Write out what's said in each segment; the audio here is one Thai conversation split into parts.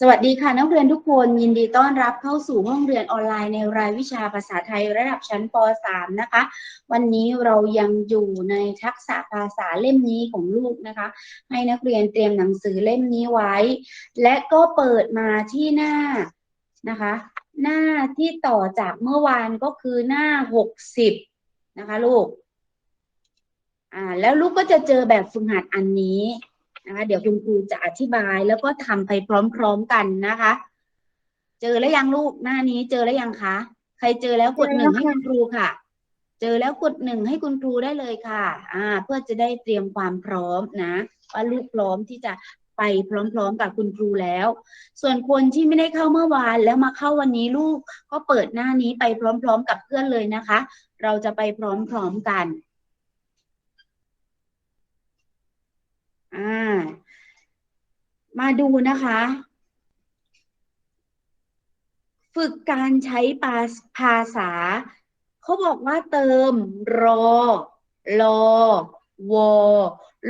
สวัสดีค่ะนักเรียนทุกคนยินดีต้อนรับเข้าสู่ห้องเรียนออนไลน์ในรายวิชาภาษาไทยระดับชั้นป .3 นะคะ วันนี้เรายังอยู่ในทักษะภาษาเล่มนี้ของลูกนะคะ ให้นักเรียนเตรียมหนังสือเล่มนี้ไว้ และก็เปิดมาที่หน้านะคะ หน้าที่ต่อจากเมื่อวานก็คือหน้า 60 นะคะลูกอ่าแล้วลูกก็จะเจอแบบฝึกหัดอันนี้ นะคะเดี๋ยวคุณครูจะอธิบายแล้วก็ทำไปพร้อมๆกันนะคะ เจอแล้วยังลูกหน้านี้เจอแล้วยังคะใครเจอแล้วกดหนึ่งให้คุณครูค่ะ เจอแล้วกดหนึ่งให้คุณครูได้เลยค่ะ อ่า เพื่อจะได้เตรียมความพร้อมนะว่าลูกพร้อมที่จะไปพร้อมๆกับคุณครูแล้ว ส่วนคนที่ไม่ได้เข้าเมื่อวานแล้วมาเข้าวันนี้ลูกก็เปิดหน้านี้ไปพร้อม ๆ กับเพื่อนเลยนะคะ เราจะไปพร้อมๆกัน อ่า มาดูนะคะ ฝึกการใช้ภาภาษา เขาบอกว่าเติมรอลอวอ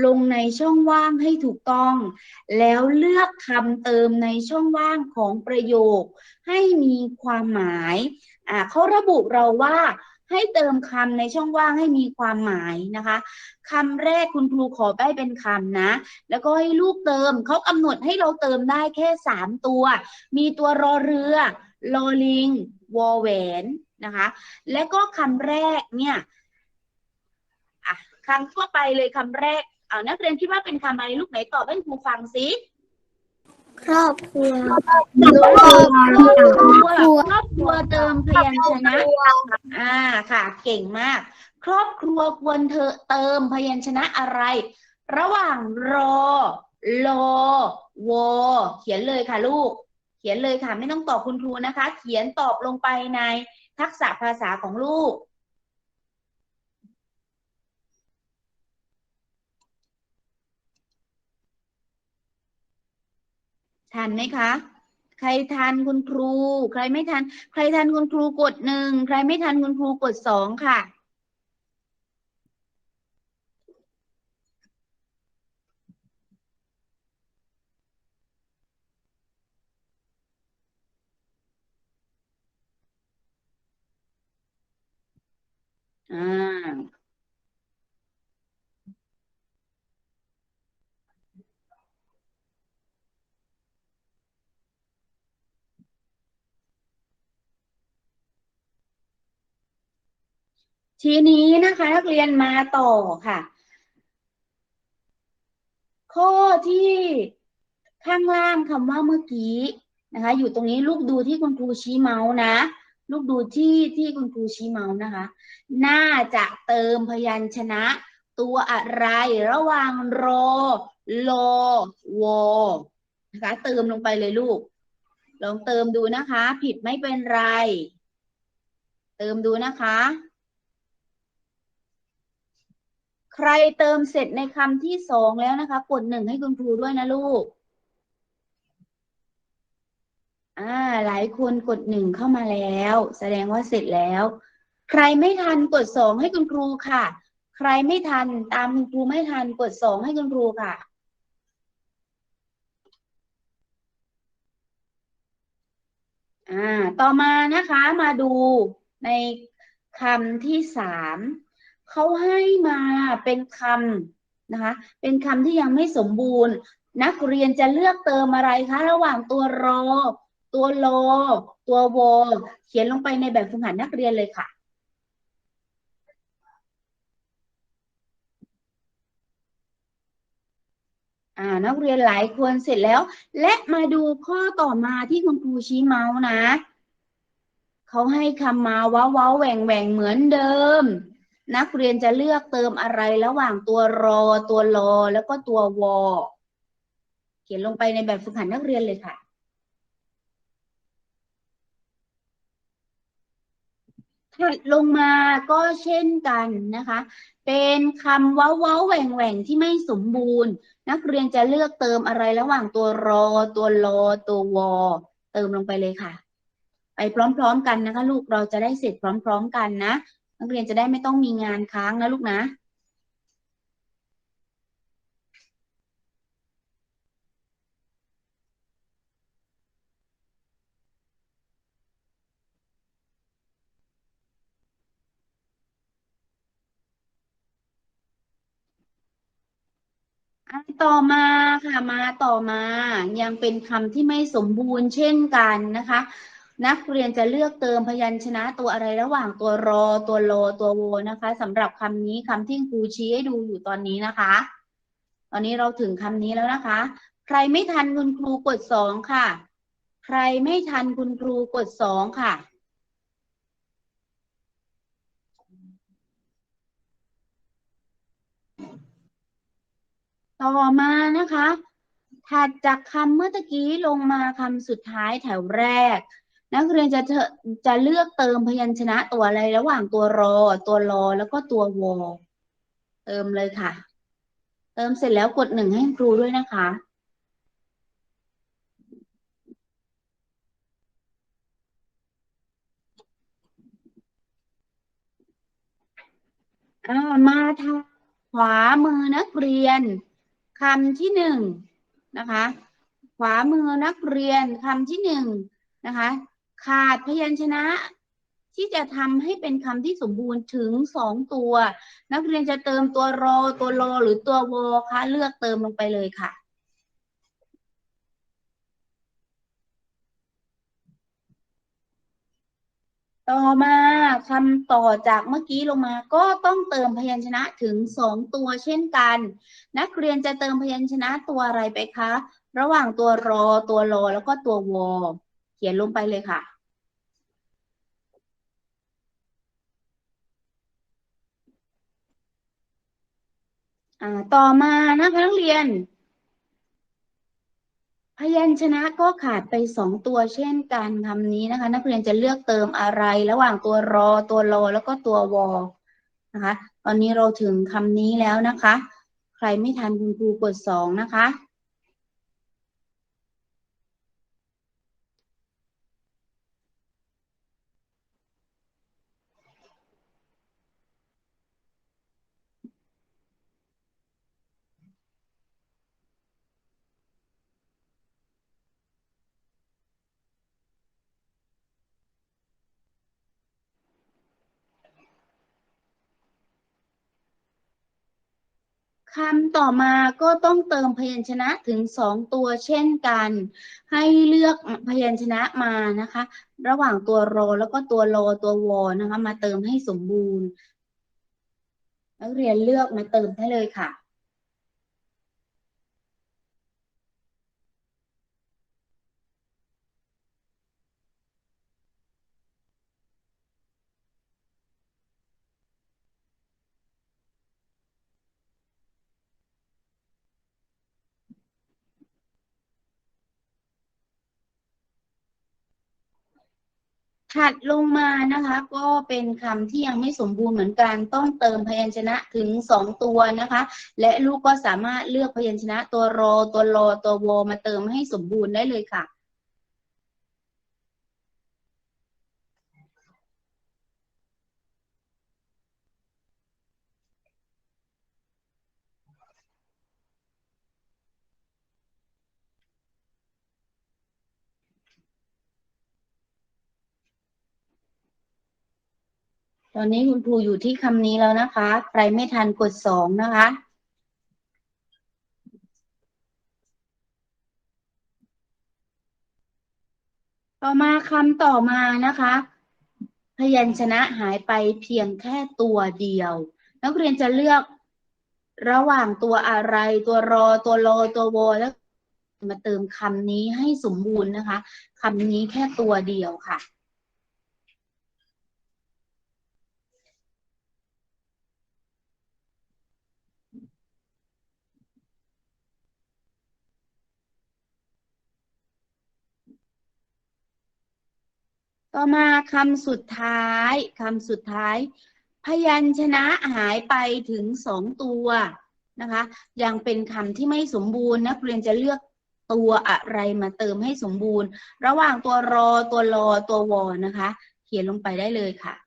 ลงในช่องว่างให้ถูกต้อง แล้วเลือกคำเติมในช่องว่างของประโยค ให้มีความหมาย อ่าเขาระบุเราว่า ให้เติมคำในช่องว่างให้มีความหมายนะคะคำแรกคุณครูขอไปเป็นคำนะ แล้วก็ให้ลูกเติมเขากำหนดให้เราเติมได้แค่สามตัว มีตัวรอเรือลอลิงวอแหวนนะคะ แล้วก็คำแรกเนี่ยอะคำทั่วไปเลยคำแรกเอานักเรียนคิดว่าเป็นคำอะไรลูกไหนตอบให้ครูฟังสิ ครอบครัวครอบครัวครอบครัวครอบครัวเติมพยัญชนะ อ่าค่ะ เก่งมาก ครอบครัวควรเธอเติมพยัญชนะอะไร ระหว่างรอลอวอเขียนเลยค่ะลูก เขียนเลยค่ะ ไม่ต้องตอบคุณครูนะคะ เขียนตอบลงไปในทักษะภาษาของลูก ทันไหมคะ ใครทันคุณครู ใครไม่ทันใครทันคุณครูกดหนึ่ง ใครไม่ทันคุณครูกดสองค่ะ อ่า ทีนี้นะคะนักเรียนมาต่อค่ะ ข้อที่ข้างล่างคำว่าเมื่อกี้นะคะ อยู่ตรงนี้ลูกดูที่คุณครูชี้เมาส์นะ ลูกดูที่ที่คุณครูชี้เมาส์นะคะ น่าจะเติมพยัญชนะ ตัวอะไรระหว่างรอลวอนะคะ เติมลงไปเลยลูก ลองเติมดูนะคะ ผิดไม่เป็นไร เติมดูนะคะ ใครเติมเสร็จในคำที่สองแล้วนะคะ กดหนึ่งให้คุณครูด้วยนะลูก อ่า หลายคนกดหนึ่งเข้ามาแล้ว แสดงว่าเสร็จแล้ว ใครไม่ทันกดสองให้คุณครูค่ะ ใครไม่ทันตามคุณครูไม่ทันกดสองให้คุณครูค่ะอ่า ต่อมานะคะ มาดูในคำที่สาม เขาให้มาเป็นคำนะคะ เป็นคำที่ยังไม่สมบูรณ์ นักเรียนจะเลือกเติมอะไรคะ ระหว่างตัวรอ ตัวโล ตัววเขียนลงไปในแบบฝึกหัดนักเรียนเลยค่ะ่านักเรียนหลายคนเสร็จแล้ว และมาดูข้อต่อมาที่คุณครูชี้เมาส์นะ เขาให้คำมาว้าวแหว่งแหว่งเหมือนเดิม นักเรียนจะเลือกเติมอะไรระหว่างตัวรอ ตัวลอแล้วก็ตัววอเขียนลงไปในแบบฝึกหัดนักเรียนเลยค่ะถัดลงมาก็เช่นกันนะคะ เป็นคำเว้าเว้าแหว่งแหว่งที่ไม่สมบูรณ์ นักเรียนจะเลือกเติมอะไรระหว่างตัวรอ ตัวลอตัววอ เติมลงไปเลยค่ะ ไปพร้อม ๆ กันนะคะ ลูกเราจะได้เสร็จพร้อม ๆ กันนะ นักเรียนจะได้ไม่ต้องมีงานค้างนะลูกนะ ต่อมาค่ะมาต่อมายังเป็นคำที่ไม่สมบูรณ์เช่นกันนะคะ นักเรียนจะเลือกเติมพยัญชนะตัวอะไรระหว่างตัวรอ ตัวโล ตัวโวนะคะสำหรับคำนี้คำที่ครูชี้ให้ดูอยู่ตอนนี้นะคะ ตอนนี้เราถึงคำนี้แล้วนะคะ ใครไม่ทันคุณครูกดสองค่ะ ใครไม่ทันคุณครูกดสองค่ะต่อมานะคะ ถัดจากคำเมื่อตะกี้ลงมาคำสุดท้ายแถวแรก นักเรียนจะจะเลือกเติมพยัญชนะตัวอะไรระหว่างตัวรอ ตัวรอแล้วก็ตัววอเติมเลยค่ะ เติมเสร็จแล้วกดหนึ่งให้ครูด้วยนะคะมาทางขวามือนักเรียนคำที่หนึ่งนะคะ ขวามือนักเรียนคำที่หนึ่งนะคะ ขาดพยัญชนะ ที่จะทำให้เป็นคำที่สมบูรณ์ถึงสองตัว นักเรียนจะเติมตัวรอตัวรอหรือตัววอคะเลือกเติมลงไปเลยค่ะต่อมาคำต่อจากเมื่อกี้ลงมาก็ต้องเติมพยัญชนะถึงสองตัวเช่นกัน นักเรียนจะเติมพยัญชนะตัวอะไรไปคะ ระหว่างตัวรอตัวรอแล้วก็ตัววอ เขียนลงไปเลยค่ะ อ่า ต่อมานะคะนักเรียน พยัญชนะก็ขาดไปสองตัวเช่นกันคำนี้นะคะ นักเรียนจะเลือกเติมอะไร ระหว่างตัวรอตัวรอแล้วก็ตัววอนะคะ ตอนนี้เราถึงคำนี้แล้วนะคะ ใครไม่ทันคุณครูกดสองนะคะ คำต่อมาก็ต้องเติมพยัญชนะถึงสองตัวเช่นกัน ให้เลือกพยัญชนะมานะคะ ระหว่างตัวรอแล้วก็ตัวรอตัววอนะคะ มาเติมให้สมบูรณ์ นักเรียนเลือกมาเติมได้เลยค่ะ ถัดลงมานะคะ ก็เป็นคำที่ยังไม่สมบูรณ์เหมือนกันต้องเติมพยัญชนะถึงสองตัวนะคะ และลูกก็สามารถเลือกพยัญชนะตัวรอตัวรอตัววมาเติมให้สมบูรณ์ได้เลยค่ะ ตอนนี้คุณครูอยู่ที่คำนี้แล้วนะคะ ใครไม่ทันกดสองนะคะต่อมาคำต่อมานะคะ พยัญชนะหายไปเพียงแค่ตัวเดียว นักเรียนจะเลือกระหว่างตัวอะไร ตัวรอตัวรอตัววอแล้วมาเติมคำนี้ให้สมบูรณ์นะคะคำนี้แค่ตัวเดียวค่ะ ต่อมาคำสุดท้ายคำสุดท้าย พยัญชนะหายไปถึงสองตัวนะคะ ยังเป็นคำที่ไม่สมบูรณ์นักเรียนจะเลือกตัวอะไรมาเติมให้สมบูรณ์ ระหว่างตัวรอตัวรอตัววอนะคะ เขียนลงไปได้เลยค่ะ ต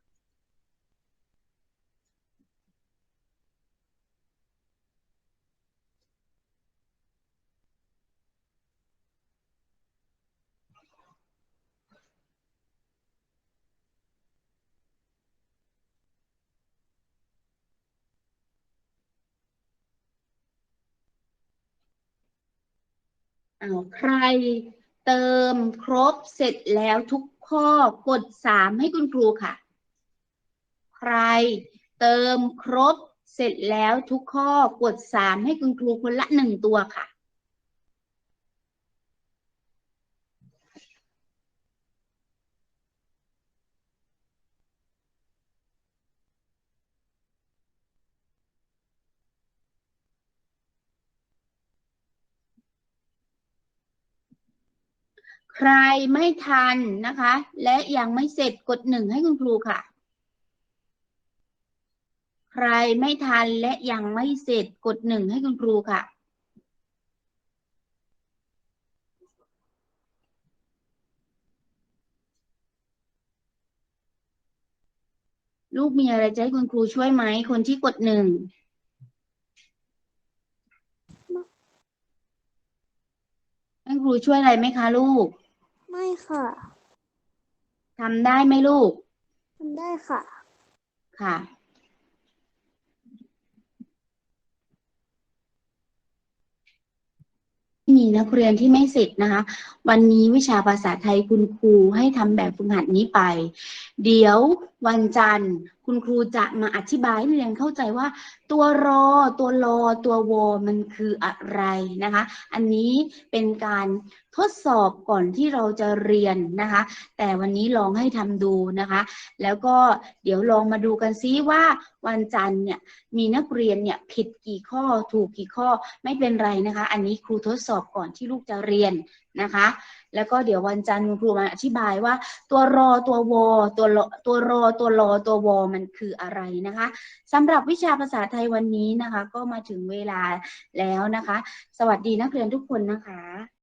อาใครเติมครบเสร็จแล้วทุกข้อกดสามให้คุณครูค่ะ ใครเติมครบเสร็จแล้วทุกข้อกดสามให้คุณครูคนละหนึ่งตัวค่ะ ใครไม่ทันนะคะ และยังไม่เสร็จกดหนึ่งให้คุณครูค่ะ ใครไม่ทันและยังไม่เสร็จกดหนึ่งให้คุณครูค่ะลูกมีอะไรจะให้คุณครูช่วยไหมคนที่กดหนึ่งให้ครูช่วยอะไรไหมคะลูก ไม่ค่ะทำได้ไหมลูก ทำได้ค่ะ ค่ะ มีนักเรียนที่ไม่เสร็จนะคะ วันนี้วิชาภาษาไทยคุณครูให้ทำแบบฝึกหัดนี้ไป เดี๋ยววันจันทร์คุณครูจะมาอธิบายให้นักเรียนเข้าใจว่า ตัวรอ ตัวรอ ตัววอมันคืออะไรนะคะ อันนี้เป็นการทดสอบก่อนที่เราจะเรียนนะคะ แต่วันนี้ลองให้ทำดูนะคะ แล้วก็เดี๋ยวลองมาดูกันซิว่าวันจันทร์เนี่ยมีนักเรียนเนี่ยผิดกี่ข้อถูกกี่ข้อไม่เป็นไรนะคะ อันนี้ครูทดสอบก่อนที่ลูกจะเรียนนะคะ แล้วก็เดี๋ยววันจันทร์คุณครูมาอธิบายว่า ตัวรอตัววอตัวตัวรอตัวรอตัววอมันคืออะไรนะคะสำหรับวิชาภาษาไทยวันนี้นะคะ ก็มาถึงเวลาแล้วนะคะ สวัสดีนักเรียนทุกคนนะคะ